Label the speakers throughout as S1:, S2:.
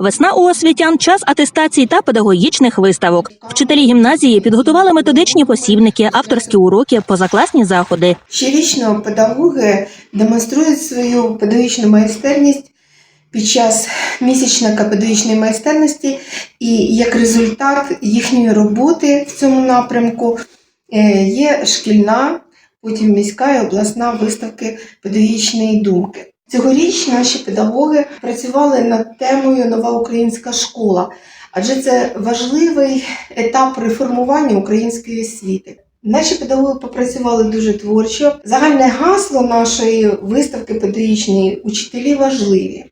S1: Весна у освітян час атестацій та педагогічних виставок. Вчителі гімназії підготували методичні посібники, авторські уроки, позакласні заходи.
S2: Щорічно педагоги демонструють свою педагогічну майстерність під час місячника педагогічної майстерності, і як результат їхньої роботи в цьому напрямку е, є шкільна, потім міська і обласна виставки педагогічної думки. Цьогоріч наші педагоги працювали над темою Нова українська школа, адже це важливий етап реформування української освіти. Наші педагоги попрацювали дуже творчо. Загальне гасло нашої виставки педагогічної учителі важливі.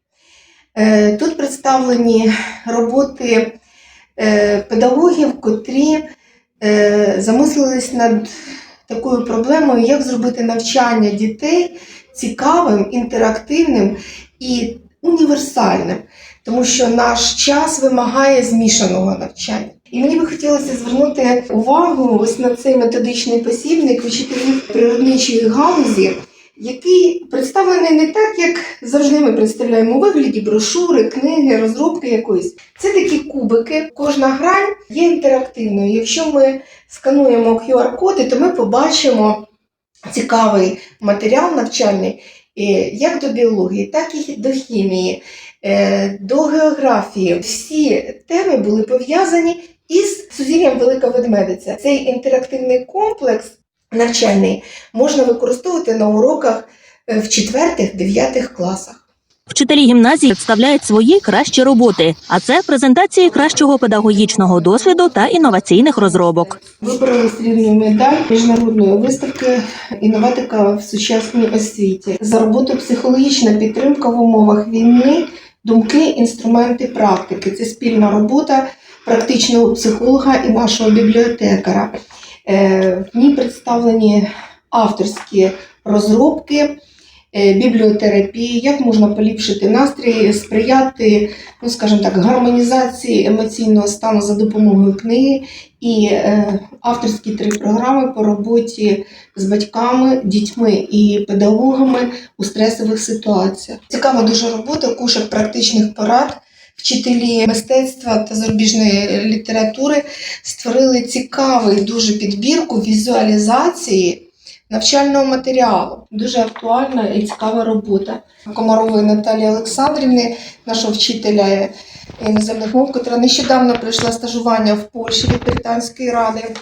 S2: Е, Тут представлені роботи е, педагогів, котрі е, замислились над такою проблемою, як зробити навчання дітей цікавим, інтерактивним і універсальним, тому що наш час вимагає змішаного навчання. І мені би хотілося звернути увагу ось на цей методичний посібник вчителів природничої галузі, який представлений не так, як завжди ми представляємо у вигляді брошури, книги, розробки якоїсь. Це такі кубики. Кожна грань є інтерактивною. Якщо ми скануємо QR-коди, то ми побачимо цікавий матеріал навчальний е, як до біології, так і до хімії, е, до географії. Всі теми були пов'язані із сузір'ям Велика Ведмедиця. Цей інтерактивний комплекс навчальний можна використовувати на уроках е, в четвертих-дев'ятих класах.
S1: Вчителі гімназії представляють свої кращі роботи, а це презентації кращого педагогічного досвіду та інноваційних розробок.
S2: Вибороли срібну медаль міжнародної виставки інноватика в сучасній освіті за роботу психологічна підтримка в умовах війни, думки, інструменти практики. Це спільна робота практичного психолога і нашого бібліотекара. Е, В ній представлені авторські розробки. е, Бібліотерапії, як можна поліпшити настрій, сприяти, ну скажімо так, гармонізації емоційного стану за допомогою книги і е, авторські три програми по роботі з батьками, дітьми і педагогами у стресових ситуаціях. Цікава дуже робота, кушок практичних порад. Вчителі мистецтва та зарубіжної літератури створили цікавий дуже підбірку візуалізації навчального матеріалу. Дуже актуальна і цікава робота. Комарової Наталії Олександрівни, нашого вчителя іноземних мов, яка нещодавно пройшла стажування в Польщі від Британської ради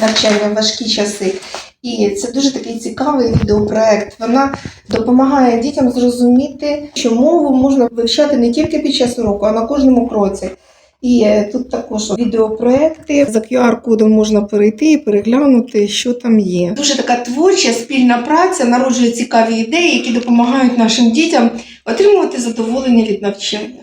S2: навчання важкі часи. І це дуже такий цікавий відеопроект. Вона допомагає дітям зрозуміти, що мову можна вивчати не тільки під час уроку, а на кожному кроці. І е, тут також відеопроекти. За QR-кодом можна перейти і переглянути, що там є. Дуже така творча спільна праця народжує цікаві ідеї, які допомагають нашим дітям отримувати задоволення від навчання.